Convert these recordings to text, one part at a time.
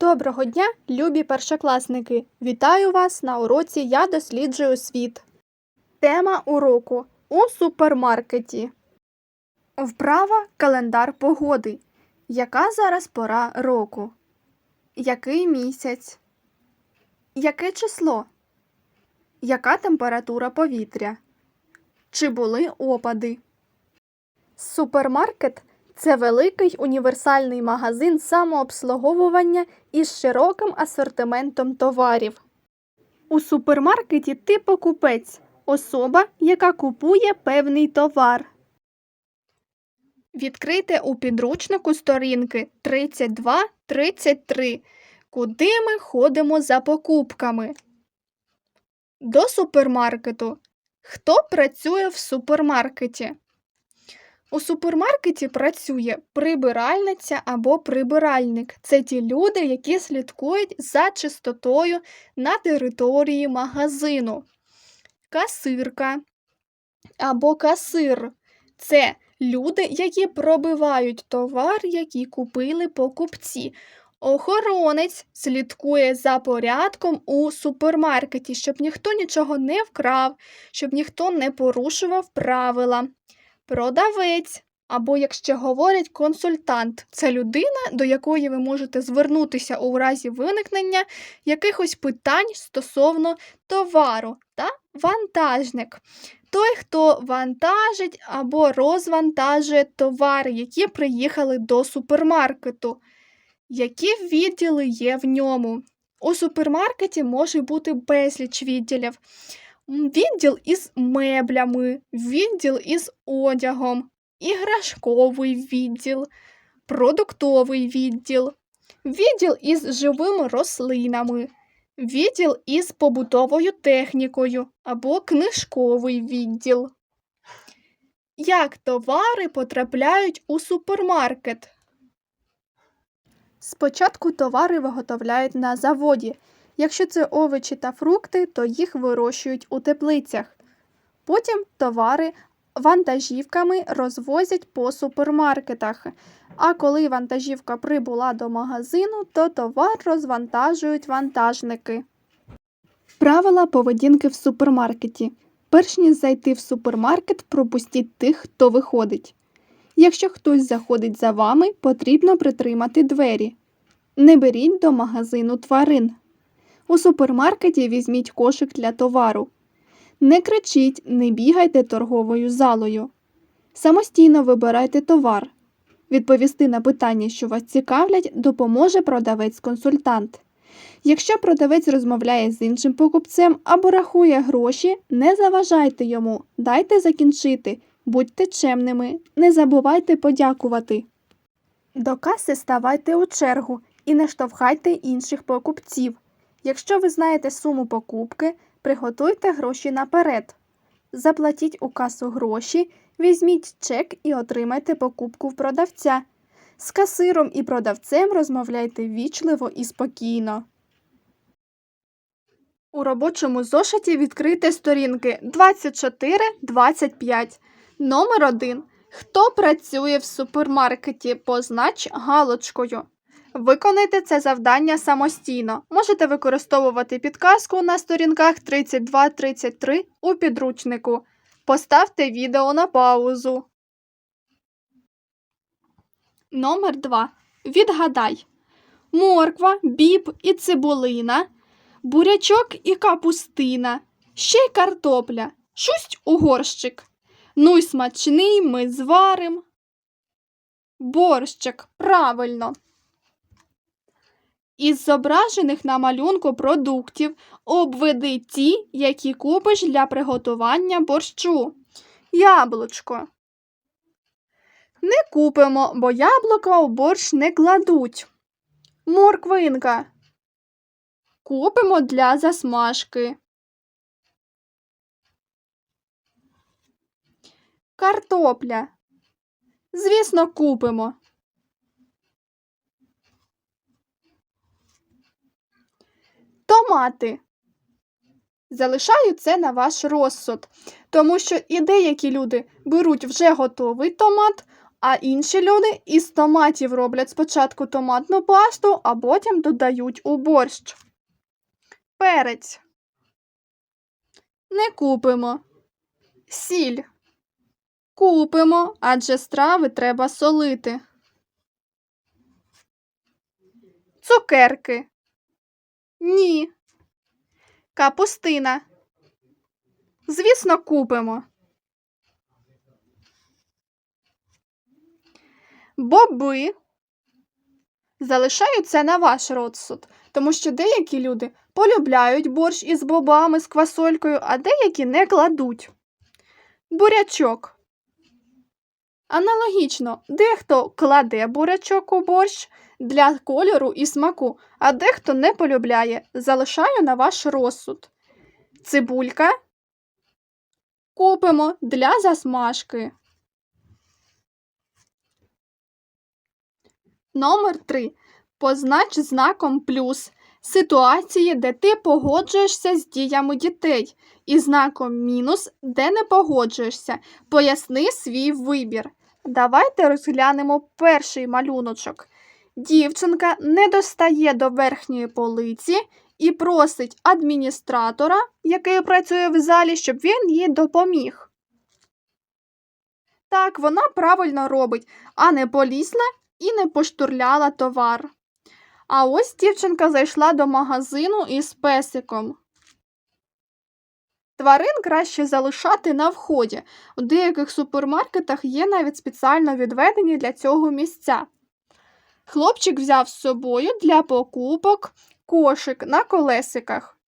Доброго дня, любі першокласники! Вітаю вас на уроці Я досліджую світ. Тема уроку у супермаркеті. Вправа календар погоди. Яка зараз пора року? Який місяць? Яке число? Яка температура повітря? Чи були опади? Супермаркет це великий універсальний магазин самообслуговування із широким асортиментом товарів. У супермаркеті ти покупець особа, яка купує певний товар. Відкрийте у підручнику сторінки 32-33, куди ми ходимо за покупками. До супермаркету. Хто працює в супермаркеті? У супермаркеті працює прибиральниця або прибиральник. Це ті люди, які слідкують за чистотою на території магазину. Касирка або касир це люди, які пробивають товар, який купили покупці. Охоронець слідкує за порядком у супермаркеті, щоб ніхто нічого не вкрав, щоб ніхто не порушував правила. Продавець, або, як ще говорять, консультант це людина, до якої ви можете звернутися у разі виникнення якихось питань стосовно товару та вантажник. Той, хто вантажить або розвантажує товари, які приїхали до супермаркету. Які відділи є в ньому? У супермаркеті може бути безліч відділів відділ із меблями, відділ із одягом, іграшковий відділ, продуктовий відділ, відділ із живими рослинами, відділ із побутовою технікою або книжковий відділ. Як товари потрапляють у супермаркет? Спочатку товари виготовляють на заводі. Якщо це овочі та фрукти, то їх вирощують у теплицях. Потім товари вантажівками розвозять по супермаркетах. А коли вантажівка прибула до магазину, то товар розвантажують вантажники. Правила поведінки в супермаркеті. Перш ніж зайти в супермаркет, пропустіть тих, хто виходить. Якщо хтось заходить за вами, потрібно притримати двері. Не беріть до магазину тварин. У супермаркеті візьміть кошик для товару. Не кричіть, не бігайте торговою залою. Самостійно вибирайте товар. Відповісти на питання, що вас цікавлять, допоможе продавець-консультант. Якщо продавець розмовляє з іншим покупцем або рахує гроші, не заважайте йому, дайте закінчити, будьте чемними, не забувайте подякувати. До каси ставайте у чергу і не штовхайте інших покупців. Якщо ви знаєте суму покупки, приготуйте гроші наперед. Заплатіть у касу гроші, візьміть чек і отримайте покупку в продавця. З касиром і продавцем розмовляйте вічливо і спокійно. У робочому зошиті відкрийте сторінки 24-25. Номер 1. Хто працює в супермаркеті? Познач галочкою. Виконайте це завдання самостійно. Можете використовувати підказку на сторінках 32-33 у підручнику. Поставте відео на паузу. Номер 2. Відгадай. Морква, біб і цибулина, бурячок і капустина, ще й картопля, шусть у горщик. Ну й смачний ми зварим. Борщик, правильно. Із зображених на малюнку продуктів обведи ті, які купиш для приготування борщу. Яблучко. Не купимо, бо яблука у борщ не кладуть. Морквинка. Купимо для засмажки. Картопля. Звісно, купимо. Томати. Залишаю це на ваш розсуд, тому що і деякі люди беруть вже готовий томат, А інші люди із томатів роблять спочатку томатну пасту, а потім додають у борщ. Перець. Не купимо. Сіль. Купимо, адже страви треба солити. Цукерки. Ні. Капустина. Звісно, купимо. Боби. Залишаю це на ваш розсуд, тому що деякі люди полюбляють борщ із бобами з квасолькою, а деякі не кладуть. Бурячок. Аналогічно, дехто кладе бурячок у борщ для кольору і смаку, а дехто не полюбляє. Залишаю на ваш розсуд. Цибулька купимо для засмажки. Номер 3. Познач знаком плюс ситуації, де ти погоджуєшся з діями дітей, і знаком мінус, де не погоджуєшся. Поясни свій вибір. Давайте розглянемо перший малюночок. Дівчинка не достає до верхньої полиці і просить адміністратора, який працює в залі, щоб він їй допоміг. Так, вона правильно робить, а не полізла і не поштурляла товар. А ось дівчинка зайшла до магазину із песиком. Тварин краще залишати на вході. У деяких супермаркетах є навіть спеціально відведені для цього місця. Хлопчик взяв з собою для покупок кошик на колесиках.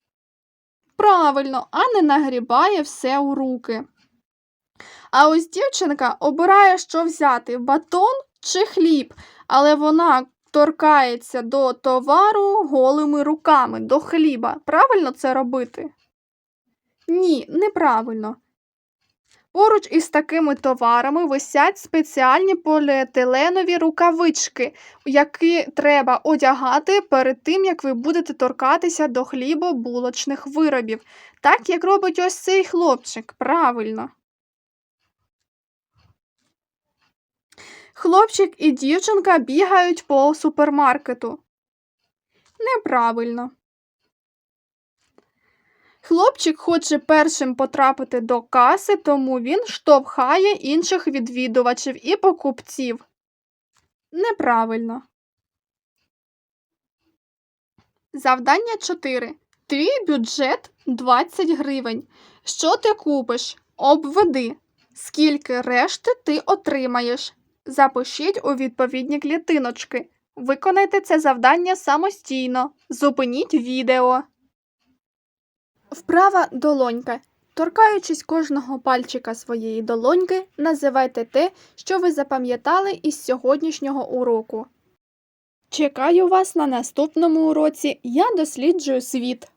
Правильно, а не нагрібає все у руки. А ось дівчинка обирає, що взяти батон чи хліб, але вона торкається до товару голими руками, до хліба. Правильно це робити? Ні, неправильно. Поруч із такими товарами висять спеціальні поліетиленові рукавички, які треба одягати перед тим, як ви будете торкатися до хлібобулочних виробів, так як робить ось цей хлопчик. Правильно. Хлопчик і дівчинка бігають по супермаркету. Неправильно. Хлопчик хоче першим потрапити до каси, тому він штовхає інших відвідувачів і покупців. Неправильно. Завдання 4. Твій бюджет 20 гривень. Що ти купиш? Обведи. Скільки решти ти отримаєш. Запишіть у відповідні клітиночки. Виконайте це завдання самостійно. Зупиніть відео. Вправа долонька. Торкаючись кожного пальчика своєї долоньки, називайте те, що ви запам'ятали із сьогоднішнього уроку. Чекаю вас на наступному уроці. Я досліджую світ.